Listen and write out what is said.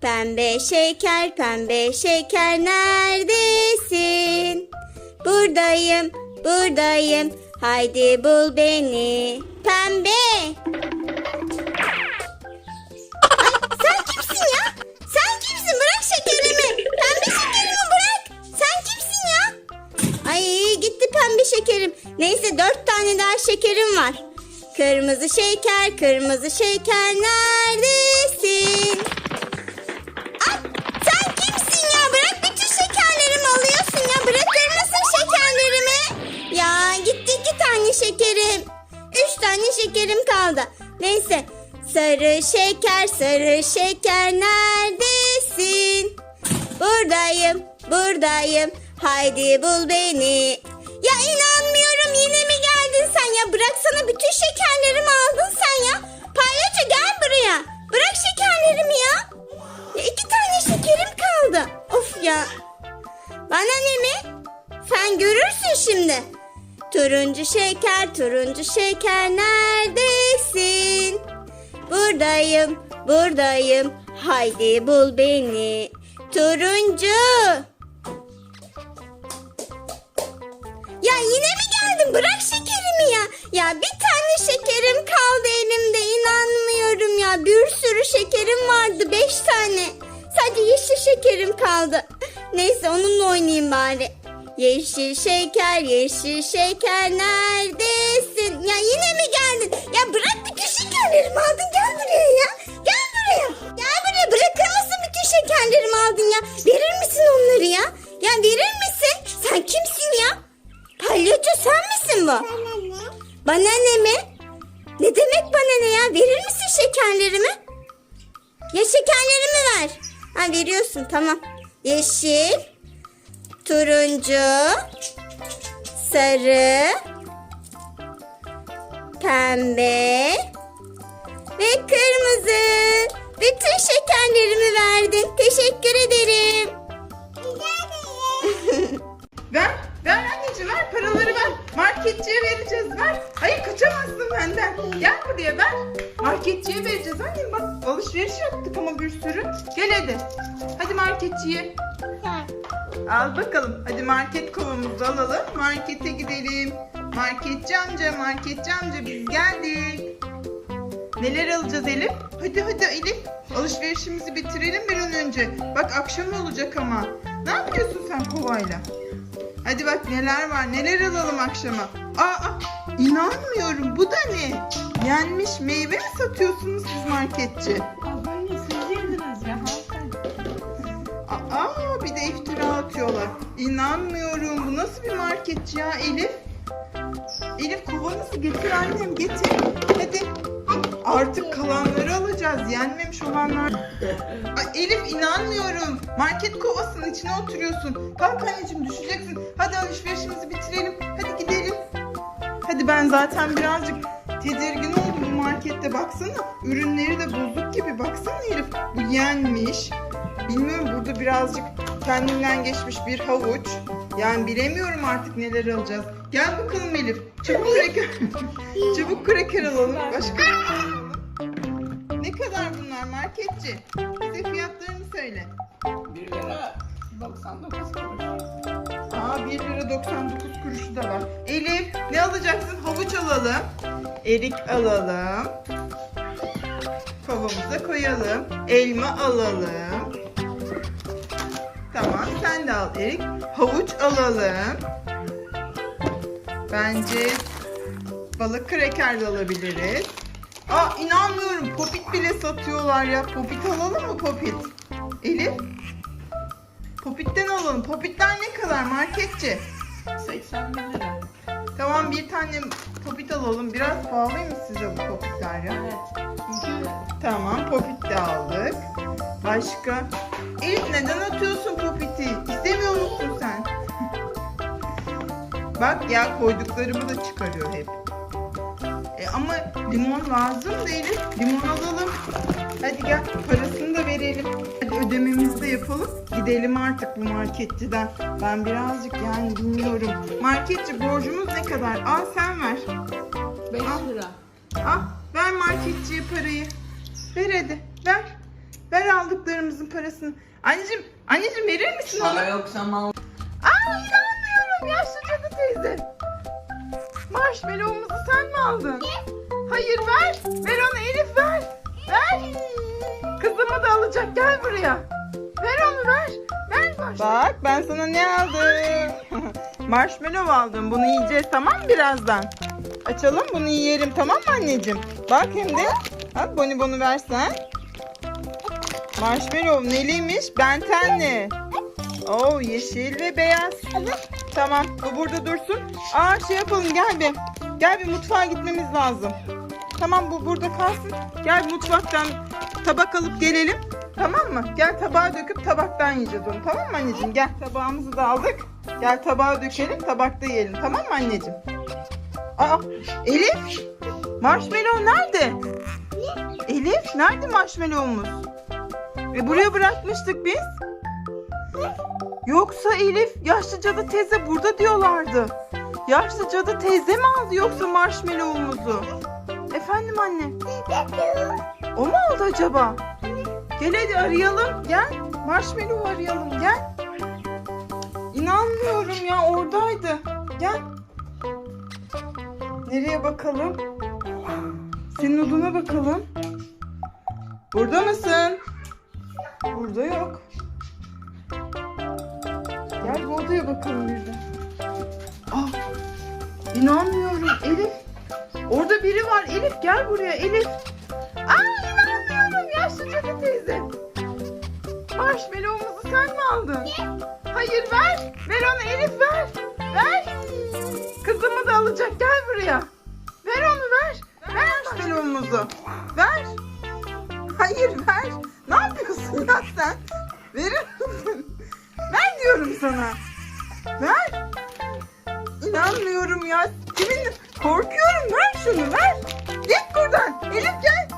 Pembe şeker, pembe şeker neredesin? Buradayım, buradayım. Haydi bul beni. Pembe. Ay, sen kimsin ya? Sen kimsin? Bırak şekerimi. Pembe şekerimi bırak. Sen kimsin ya? Ay gitti pembe şekerim. Neyse dört tane daha şekerim var. Kırmızı şeker, kırmızı şeker neredesin? Tane şekerim. Üç tane şekerim kaldı. Neyse. Sarı şeker, sarı şeker neredesin? Buradayım, buradayım. Haydi bul beni. Ya inanmıyorum yine mi geldin sen ya? Bıraksana bütün Turuncu şeker, turuncu şeker neredesin? Buradayım, buradayım. Haydi bul beni. Turuncu. Ya yine mi geldin? Bırak şekerimi ya. Ya bir tane şekerim kaldı elimde. İnanmıyorum ya. Bir sürü şekerim vardı. Beş tane. Sadece yeşil şekerim kaldı. Neyse onunla oynayayım bari. Yeşil şeker, yeşil şeker neredesin? Ya yine mi geldin? Ya bırak bütün şekerlerimi aldın. Gel buraya ya. Gel buraya. Gel buraya. Bırakır mısın bütün şekerlerimi aldın ya? Verir misin onları ya? Ya verir misin? Sen kimsin ya? Palyaço sen misin bu? Bana ne mi? Ne demek bana ne ya? Verir misin şekerlerimi? Ya şekerlerimi ver. Ha veriyorsun tamam. Yeşil, turuncu, sarı, pembe ve kırmızı. Bütün şekerlerimi verdin. Teşekkür ederim. Ver, ver anneciğim ver paraları ver. Marketçiye vereceğiz ver. Hayır kaçamazsın benden. Gel buraya ver. Marketçiye vereceğiz annem bak. Alışveriş yaptık ama bir sürü. Gel hadi. Hadi marketçiye. Al bakalım. Hadi market kovamızı alalım. Markete gidelim. Marketçi amca, marketçi amca biz geldik. Neler alacağız Elif? Hadi hadi Elif. Alışverişimizi bitirelim bir an önce. Bak akşam olacak ama. Ne yapıyorsun sen kovayla? Hadi bak neler var. Neler alalım akşama? Aa, inanmıyorum. Bu da ne? Yenmiş meyve mi satıyorsunuz siz marketçi? İnanmıyorum. Bu nasıl bir marketçi ya Elif? Elif kovanızı getir annem getir. Hadi. Artık kalanları alacağız. Yenmemiş olanlar. Ay, Elif inanmıyorum. Market kovasının içine oturuyorsun. Kalk anneciğim düşeceksin. Hadi alışverişimizi bitirelim. Hadi gidelim. Hadi ben zaten birazcık tedirgin oldum markette. Baksana ürünleri de bozuk gibi. Baksana Elif bu yenmiş. Bilmiyorum burada birazcık kendinden geçmiş bir havuç. Yani bilemiyorum artık neler alacağız. Gel bakalım Elif. Çabuk kraker. Çabuk kraker alalım. Başka ne alalım? Ne kadar bunlar marketçi? Bize fiyatlarını söyle. 1 lira 99 kuruş. Aa 1 lira 99 kuruşu da var. Elif ne alacaksın? Havuç alalım. Erik alalım. Kovamıza koyalım. Elma alalım. Tamam sen de al Erik. Havuç alalım. Bence balık kreker de alabiliriz. Aa inanmıyorum. Popit bile satıyorlar ya. Popit alalım mı popit? Elif? Popitten alalım. Popitler ne kadar marketçi? 81 lira. Tamam bir tane popit alalım. Biraz pahalıymış size bu popitler ya. Evet. Çünkü Tamam popit de aldık. Başka? Elif neden atıyorsun Bak ya koyduklarımı da çıkarıyor hep. E ama limon lazım da Elif. Limon alalım. Hadi gel parasını da verelim. Hadi ödememizi de yapalım. Gidelim artık bu marketçiden. Ben birazcık yani bilmiyorum. Marketçi borcumuz ne kadar? Al sen ver. 5 Al. lira. Al ver marketçiye parayı. Ver hadi ver. Ver aldıklarımızın parasını. Anneciğim, anneciğim verir misin onu? Para yoksa mal. Yaşlı teyze. Marshmallow'umuzu sen mi aldın? Hayır ver. Ver onu Elif ver. Ver. Kızımı da alacak gel buraya. Ver onu ver. Ver Bak ben sana ne aldım? Marshmallow aldım. Bunu yiyeceğiz tamam mı birazdan? Açalım bunu yiyelim tamam mı anneciğim? Bak hem de. Bak bonibonu versen. Marshmallow neliymiş? Bentenli. Oo yeşil ve beyaz. Tamam bu burada dursun. Aa şey yapalım gel bir. Gel bir mutfağa gitmemiz lazım. Tamam bu burada kalsın. Gel mutfaktan tabak alıp gelelim. Tamam mı? Gel tabağa döküp tabaktan yiyeceğiz onu. Tamam mı anneciğim? Gel tabağımızı da aldık. Gel tabağa dökelim tabakta yiyelim. Tamam mı anneciğim? Aa Elif. Marshmallow nerede? Elif nerede marshmallow'umuz? E buraya bırakmıştık biz. Yoksa Elif yaşlı cadı teyze burada diyorlardı. Yaşlı cadı teyze mi aldı yoksa marshmallow'umuzu? Efendim anne. O mu aldı acaba? Gel hadi arayalım. Gel. Marshmallow arayalım. Gel. İnanmıyorum ya oradaydı. Gel. Nereye bakalım? Senin odana bakalım. Burada mısın? Burada yok. Odaya bakalım bir de. Ah, inanmıyorum Elif. Orada biri var Elif gel buraya Elif. Aa inanmıyorum yaşlı cadı teyze. Marshmallow'umuzu sen mi aldın? Hayır ver. Ver onu Elif ver. Ver. Kızımı da alacak gel buraya. Ver onu ver. Ver marshmallow'umuzu. Ver. Hayır ver. Ne yapıyorsun ya sen? Verir misin? Ver diyorum sana. Ver. İnanmıyorum ya. Kimin? Korkuyorum. Ver şunu ver. Git buradan. Elif gel.